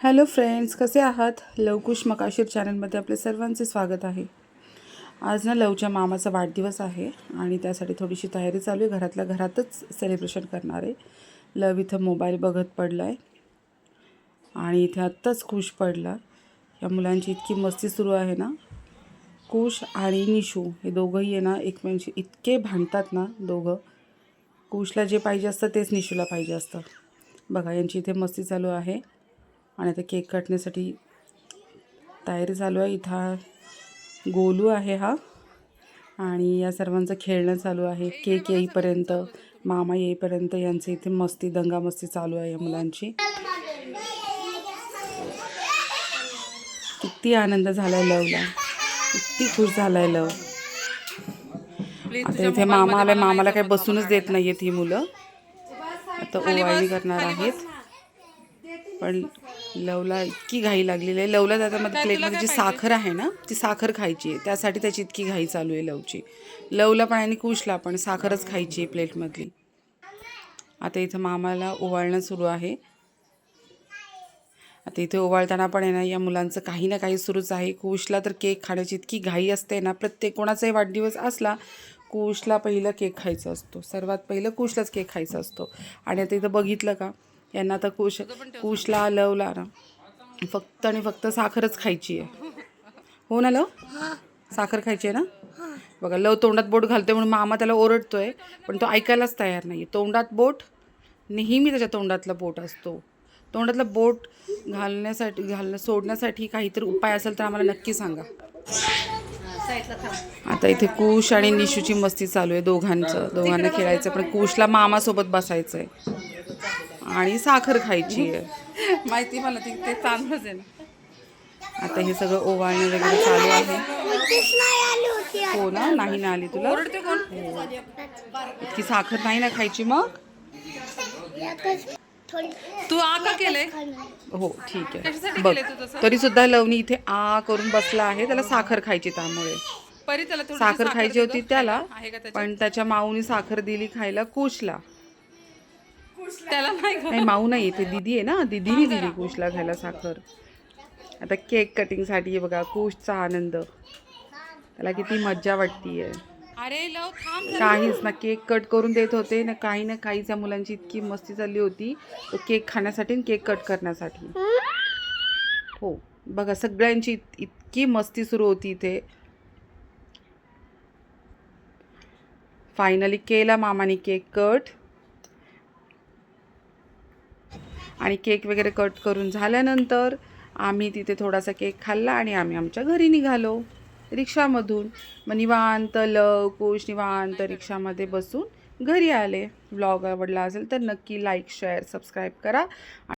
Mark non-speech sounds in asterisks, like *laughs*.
Hello friends कसे आहात? लवकुश मकाशीर चॅनलमध्ये आपले सर्वांचे स्वागत आहे. आज ना लवच्या मामाचा वाढदिवस आहे आणि त्यासाठी थोडीशी तयारी चालू आहे. घरातल्या घरातच सेलिब्रेशन करणार आहे. लव इथं मोबाईल बघत पडला आहे आणि इथे आत्ताच खुश पडला. या मुलांची इतकी मस्ती सुरू आहे ना. कुश आणि निशू हे दोघंही आहे ना एकमेकांशी इतके भांडतात ना दोघं. कुशला जे पाहिजे असतं तेच निशूला पाहिजे असतं. बघा यांची इथे मस्ती चालू आहे. आणि आता केक काटण्यासाठी तयारी चालू आहे. इथं गोलू आहे हा. आणि या सर्वांचं खेळणं चालू आहे. केक येईपर्यंत मामा येईपर्यंत यांचं इथे मस्ती दंगामस्ती चालू आहे या मुलांची. किती आनंद झालाय लवला किती खुश झालाय लव आता इथे मामा आलाय मामाला काही बसूनच देत नाहीयेत ही मुलं. आता ओवाळणी करणार आहेत. पण लवला इतकी घाई लागलेली आहे. लवला त्याच्यामध्ये प्लेटमध्ये जी साखर आहे ना ती साखर खायची आहे. त्यासाठी त्याची इतकी घाई चालू आहे लवची. लवला पण आणि कुशला पण साखरच खायची आहे प्लेटमधली आता इथं मामाला ओवाळणं सुरू आहे. आता इथे ओवाळताना पण आहे ना या मुलांचं काही ना काही सुरूच आहे. कुशला तर केक खाण्याची इतकी घाई असते ना प्रत्येक कोणाचाही वाढदिवस असला कुशला पहिलं केक खायचा असतो. सर्वात पहिलं कुशलाच केक खायचा असतो. आणि आता इथं बघितलं का यांना आता कुश कुशला लवला ना. फक्त आणि फक्त साखरच खायची आहे. हो ना लव? साखर खायची आहे ना? बघा लव तोंडात बोट घालतोय म्हणून मामा त्याला ओरडतोय पण तो ऐकायलाच तयार नाही तोंडात बोट नेहमी त्याच्या तोंडातला बोट असतो. तोंडातलं बोट घालण्यासाठी घालणं सोडण्यासाठी काहीतरी उपाय असेल तर आम्हाला नक्की सांगा. आता इथे कुश आणि निशूची मस्ती चालू आहे दोघांचं. दोघांना खेळायचं पण कुशला मामासोबत बसायचं आहे आणि साखर खायची आहे. *laughs* माहिती मला ती ते चांगलंच आहे ना. आता हे सगळं ओवाळणे वगैरे चालू आहे. हो ना नाही ना आली तुला? ओरडते कोण? की साखर नाही ना खायची मग? तू आ का केलंय? हो ठीक आहे. बघ? तरी सुद्धा लवणी इथे आ करून बसला आहे त्याला साखर खायची त्यामुळे. साखर खायची होती. त्याला? पण त्याच्या माऊनी साखर दिली खायला कुशला. त्याला नाही माऊ नाही ते दिदी आहे ना दिदीने दिली कुशला खायला साखर. आता केक कटिंगसाठी बघा कुशचा आनंद. त्याला किती मज्जा वाटतीये. अरे लव थांब जरा. काहीच ना केक कट करून देत होते ना काही ना काहीच या मुलांची इतकी मस्ती चालली होती. तो केक खाण्यासाठी आणि केक कट करण्यासाठी. हो बघा सगळ्यांची इत- इतकी मस्ती सुरू होती इथे. फायनली केला मामाने केक कट आणि केक वगैरे कट करून झाल्यानंतर आम्ही तिथे थोडासा केक खाल्ला आणि आम्ही आमच्या घरी निघालो रिक्षामधून. मग निवांत लव कुश निवांत रिक्षामध्ये बसून घरी आले. व्लॉग आवडला असेल तर नक्की लाईक शेअर सबस्क्राईब करा.